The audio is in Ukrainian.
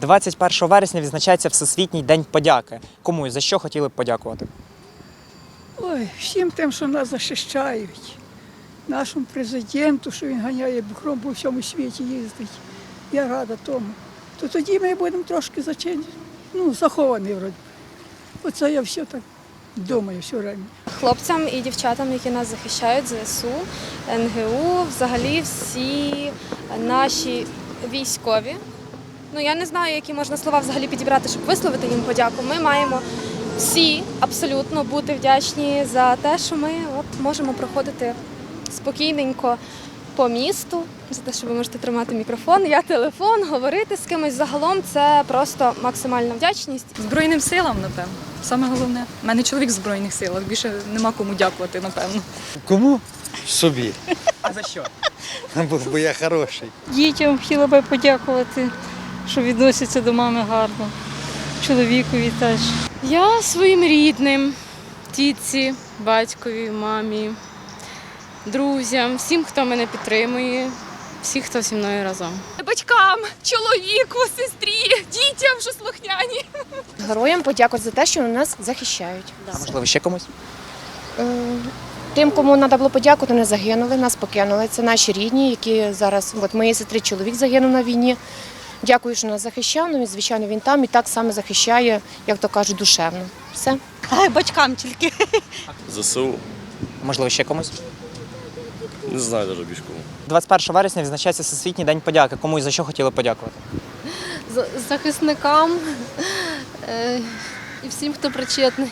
21 вересня відзначається Всесвітній день подяки. Кому і за що хотіли б подякувати? Ой, всім тим, що нас захищають. Нашому президенту, що він ганяє бухром по всьому світі їздить. Я рада тому. То тоді ми будемо трошки зачин... ну, заховані вроді. Оце я все так думаю все время. хлопцям і дівчатам, які нас захищають, ЗСУ, НГУ, взагалі всі наші військові. Ну я не знаю, які можна слова взагалі підібрати, щоб висловити їм подяку. Ми маємо всі абсолютно бути вдячні за те, що ми от можемо проходити спокійненько по місту, за те, що ви можете тримати мікрофон, я телефон, говорити з кимось. Загалом це просто максимальна вдячність. Збройним силам, напевно. Саме головне. У мене чоловік в Збройних силах, більше нема кому дякувати, напевно. Кому? Собі. А за що? Бо, бо я хороший. Дітям хотіла би подякувати, що відносяться до мами гарно. Чоловікові теж. Я своїм рідним, тітці, батькові, мамі, друзям, всім, хто мене підтримує, всіх, хто зі мною разом. батькам, чоловіку, сестрі, дітям, що слухняні. Героям подякувати за те, що нас захищають. А можливо, ще комусь? Е, Тим, кому треба було подякувати, не загинули, нас покинули. Це наші рідні, які зараз, от моєї сестри чоловік загинув на війні. Дякую, що нас захищав. Ну, і, звичайно, він там і так само захищає, як то кажуть, душевно. Все. Батькам тільки. ЗСУ. Можливо, ще комусь? Не знаю навіть більш кому. 21 вересня відзначається Всесвітній день подяки. Кому і за що хотіли подякувати? Захисникам і всім, хто причетний.